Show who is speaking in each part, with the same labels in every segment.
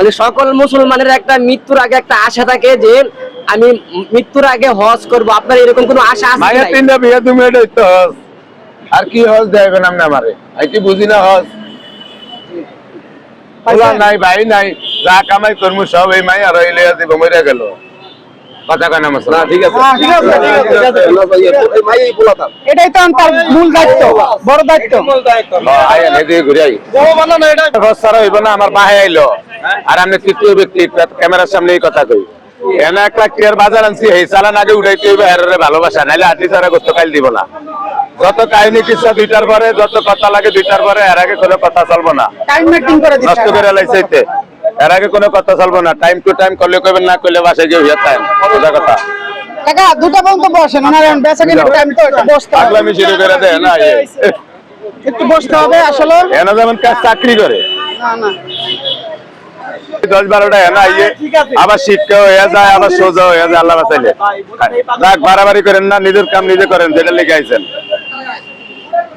Speaker 1: মানে সকল মুসলমানের একটা মৃত্যুর আগে একটা আশা থাকে যে আমি মৃত্যুর আগে হজ করব। আপনার এরকম কোনো আশা আছে
Speaker 2: মায়ের? তিনটা বিয়ে তুমি এটাই তো হজ। আর কি হজ দেখবেন আপনি আমারে? আমি কি বুঝি না হজ? নাই ভাই নাই যা কামাই করব সব এই মাই আর এই লইয়া দিব মরে গেল। কথা কেন মশলা? ঠিক আছে।
Speaker 3: হ্যাঁ, ঠিক আছে, ঠিক আছে। এটাই তো তার মূল দায়িত্ব বড় দায়িত্ব।
Speaker 2: আয় এনে দিয়ে ঘুরে আই হজ ছাড়া হইব না আমার বাহে আইলো। আর আমি তৃতীয় ব্যক্তি ক্যামেরার সামনে এই কথা কই। এনা এক লাখ টিয়ার বাজার আনছি এই চালান আগে উঠাইতে হইবে এরে ভালোবাসা। নাইলে আটি ছাড়া গোস্ত কাইল দিব না। যত কাহিনী কিসা দুইটার পরে যত কথা লাগে দুইটার পরে এর আগে কোনো কথা চলবো না।
Speaker 3: টাইম মেটিং করে দিতে
Speaker 2: নষ্ট করে লাইছে এর আগে কোনো কথা চলবো না। টাইম টু টাইম করলে কইবেন না করলে বাসায় গিয়ে হইয়া টাইম সোজা কথা।
Speaker 3: কাকা দুটা পর্যন্ত বসেন ওনার এখন বেচা কিনে টাইম তো একটু বসতে হবে।
Speaker 2: পাগলামি শুরু করে দেয় না।
Speaker 3: একটু বসতে হবে আসলে।
Speaker 2: এনা যেমন কাজ চাকরি করে।
Speaker 3: না না।
Speaker 2: দশ বারোটা এনা ইয়ে আবার শিক্ষা হয়ে যায় আবার সোজা হয়ে যায় আল্লাহ বাঁচাইলে। রাগ বাড়াবাড়ি করেন না নিজের কাম নিজে করেন যেটা লিখে আইছেন।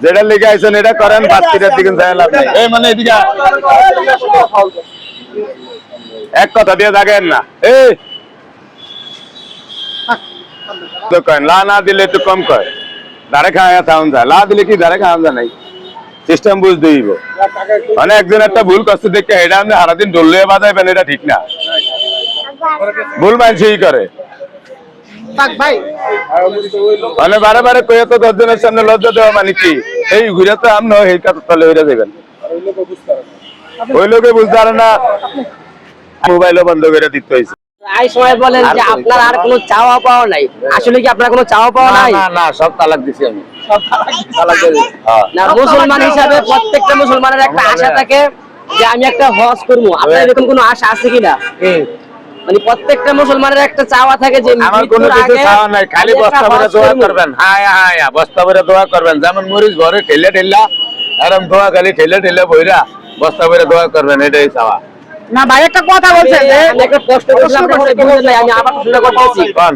Speaker 2: যেটা লিখে আইছেন এটা করেন বাচ্চিটার দিকে যায় লাভ নেই। এই মানে এদিকে। এক কথা দিয়ে থাকেন না। এই। তো লা না দিলে একটু কম কয়। দাঁড়ে খাওয়া থাউন যায় লা দিলে কি দাঁড়ে খাওয়া যায় নাই? সিস্টেম বুঝ দিব মানে একজন একটা ভুল দেখে এটা আপনি সারাদিন ডললে বাজাইবেন এটা ঠিক না। ভুল মানুষই করে। মানে বারে বারে কয়ে তো দশজনের সামনে লজ্জা দেওয়া মানে কি? এই ঘুরে তো আপনি এই কথা তলে হইরা যাবেন ওই লোকে বুঝতে পারে না। মোবাইলও বন্ধ করে দিতে হয়েছে।
Speaker 1: এই সময় বলেন যে আপনার আর কোনো চাওয়া পাওয়া নাই। আসলে কি আপনার কোনো চাওয়া পাওয়া নাই?
Speaker 2: না না সব তালাক দিছি আমি। তালাক দিছি। হ্যাঁ।
Speaker 1: না মুসলমান হিসাবে প্রত্যেকটা মুসলমানের একটা আশা থাকে যে আমি একটা হজ করব। আপনার এরকম কোনো আশা আছে কিনা? মানে প্রত্যেকটা মুসলমানের একটা চাওয়া থাকে যে
Speaker 2: আমার কোনো কিছু চাওয়া নাই। খালি বস্তা ভরে দোয়া করবেন। হায় হায় বস্তা ভরে দোয়া করবেন। যেমন মরিচ ঘরে ঠেলে ঠেলা দোয়া খালি ঠেলে ঠেলে বইরা বস্তা ভরে দোয়া করবেন এটাই চাওয়া।
Speaker 3: না ভাই একটা কথা বলছেন যে
Speaker 1: আমি একটা প্রশ্ন করেছিলাম আপনার কাছে বুঝলেন নাই, আমি আবার প্রশ্ন করতেছি।
Speaker 2: কোন